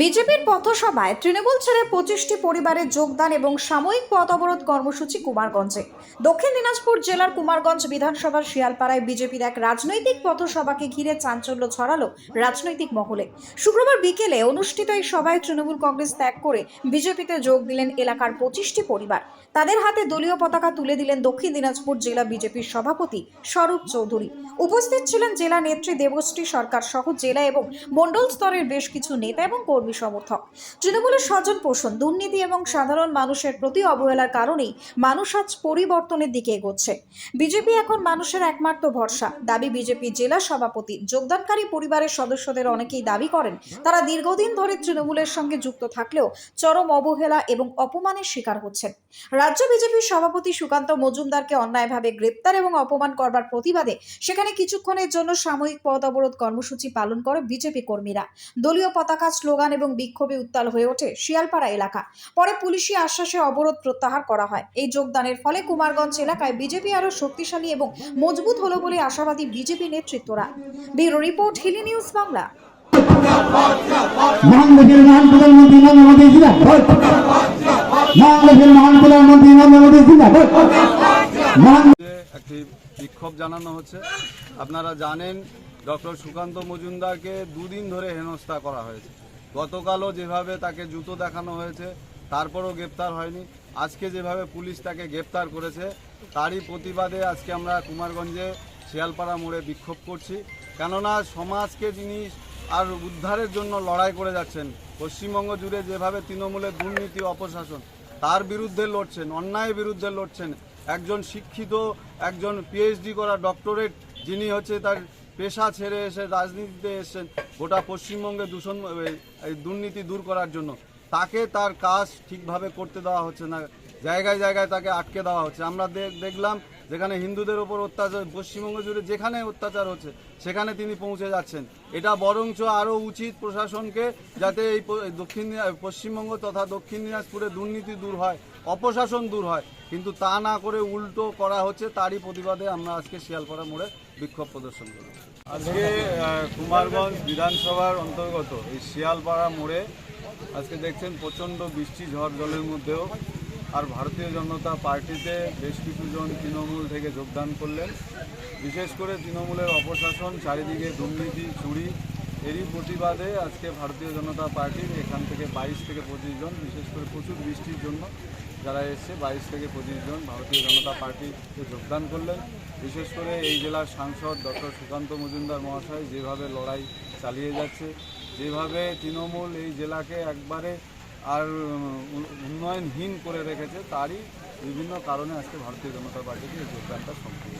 বিজেপির পথসভায় তৃণমূল ছেড়ে পঁচিশটি পরিবারের যোগদান এবং সাময়িক পথ অবরোধ কর্মসূচি কুমারগঞ্জে। দক্ষিণ দিনাজপুর জেলার কুমারগঞ্জ বিধানসভার শিয়ালপাড়ায় বিজেপির এক রাজনৈতিক পথসভাকে ঘিরে চাঞ্চল্য ছড়ালো রাজনৈতিক মহলে। শুক্রবার বিকেলে অনুষ্ঠিত এই সভায় তৃণমূল কংগ্রেস ত্যাগ করে বিজেপিতে যোগ দিলেন এলাকার পঁচিশটি পরিবার। তাদের হাতে দলীয় পতাকা তুলে দিলেন দক্ষিণ দিনাজপুর জেলা বিজেপির সভাপতি স্বরূপ চৌধুরী। উপস্থিত ছিলেন জেলা নেত্রী দেবশ্রী সরকার সহ জেলা এবং মণ্ডল স্তরের বেশ কিছু নেতা এবং কর্মী সমর্থক। তৃণমূলের স্বজন পোষণ, দুর্নীতি এবং সাধারণ মানুষের প্রতি অবহেলার কারণেই মানুষ আজ পরিবর্তনের দিকে এগোচ্ছে। বিজেপি এখন মানুষের একমাত্র ভরসা। দাবি বিজেপি জেলা সভাপতি, যোগদানকারী পরিবারের সদস্যদের অনেকেই দাবি করেন, তারা দীর্ঘদিন ধরে তৃণমূলের সঙ্গে যুক্ত থাকলেও চরম অবহেলা এবং অপমানের শিকার হচ্ছেন। রাজ্য বিজেপির সভাপতি সুকান্ত মজুমদারকে অন্যায়ভাবে গ্রেপ্তার এবং অপমান করবার প্রতিবাদে সেখানে কিছুক্ষণের জন্য সাময়িক পথ অবরোধ কর্মসূচি পালন করে বিজেপি কর্মীরা। দলীয় পতাকা স্লোগান এবং বিক্ষোভে উত্তাল হয়ে ওঠে শিয়ালপাড়া এলাকা। পরে পুলিশি আশ্বাসে অবরোধ প্রত্যাহার করা হয়। এই যোগদানের ফলে কুমারগঞ্জ এলাকায় বিজেপি আরও শক্তিশালী এবং মজবুত হলো বলে আশাবাদী বিজেপি নেতৃত্বরা। Bureau report Hili news Bangla. বাংলাদেশের মহান প্রধানমন্ত্রী নরেন্দ্র মোদী জিন্দাবাদ। বাংলাদেশের মহান প্রধানমন্ত্রী নরেন্দ্র মোদী জিন্দাবাদ। মহান একটি বিক্ষোভ জানানো হচ্ছে। আপনারা জানেন ডক্টর সুকান্ত মজুমদারকে দুদিন ধরে হেনস্থা করা হয়েছে। গতকালও যেভাবে তাকে জুতো দেখানো হয়েছে, তারপরও গ্রেপ্তার হয়নি। আজকে যেভাবে পুলিশ তাকে গ্রেপ্তার করেছে, তারই প্রতিবাদে আজকে আমরা কুমারগঞ্জে শিয়ালপাড়া মোড়ে বিক্ষোভ করছি। কেননা সমাজকে তিনি আর উদ্ধারের জন্য লড়াই করে যাচ্ছেন, পশ্চিমবঙ্গ জুড়ে যেভাবে তৃণমূলের দুর্নীতি, অপশাসন, তার বিরুদ্ধে লড়ছেন, অন্যায়ের বিরুদ্ধে লড়ছেন, একজন শিক্ষিত, একজন পিএইচডি করা ডক্টরেট যিনি হচ্ছে তার পেশা ছেড়ে এসে, রাজনীতিতে এসেছেন গোটা পশ্চিমবঙ্গে দূষণ দুর্নীতি দূর করার জন্য। তাকে তার কাজ ঠিকভাবে করতে দেওয়া হচ্ছে না। জায়গায় জায়গায় তাকে আটকে দেওয়া হচ্ছে। আমরা দেখলাম যেখানে হিন্দুদের ওপর অত্যাচার, পশ্চিমবঙ্গ জুড়ে যেখানে অত্যাচার হচ্ছে, সেখানে তিনি পৌঁছে যাচ্ছেন। এটা বরঞ্চ আরও উচিত প্রশাসনকে যাতে এই দক্ষিণ পশ্চিমবঙ্গ তথা দক্ষিণ দিনাজপুরে দুর্নীতি দূর হয়, অপশাসন দূর হয়। কিন্তু তা না করে উল্টো করা হচ্ছে, তারই প্রতিবাদে আমরা আজকে শিয়ালপাড়া মোড়ে বিক্ষোভ প্রদর্শন করি আজকে কুমারগঞ্জ বিধানসভার অন্তর্গত এই শিয়ালপাড়া মোড়ে আজকে দেখছেন প্রচণ্ড বৃষ্টি, ঝড় জলের মধ্যেও। আর ভারতীয় জনতা পার্টিতে বেশ কিছুজন তৃণমূল থেকে যোগদান করলেন। বিশেষ করে তৃণমূলের অপশাসন, চারিদিকে দুর্নীতি, চুরি, এরই প্রতিবাদে আজকে ভারতীয় জনতা পার্টির এখান থেকে বাইশ থেকে পঁচিশ জন, বিশেষ করে প্রচুর বৃষ্টির জন্য যারা এসছে, বাইশ থেকে পঁচিশ জন ভারতীয় জনতা পার্টিতে যোগদান করলেন। বিশেষ করে এই জেলার সাংসদ ডক্টর সুকান্ত মজুমদার মহাশয় যেভাবে লড়াই চালিয়ে যাচ্ছে, যেভাবে তৃণমূল এই জেলাকে একবারে আর উন্নয়নহীন করে রেখেছে তারই বিভিন্ন কারণে আজকে ভারতীয় জনতা পার্টিকে এই যোগদানটা সম্পূর্ণ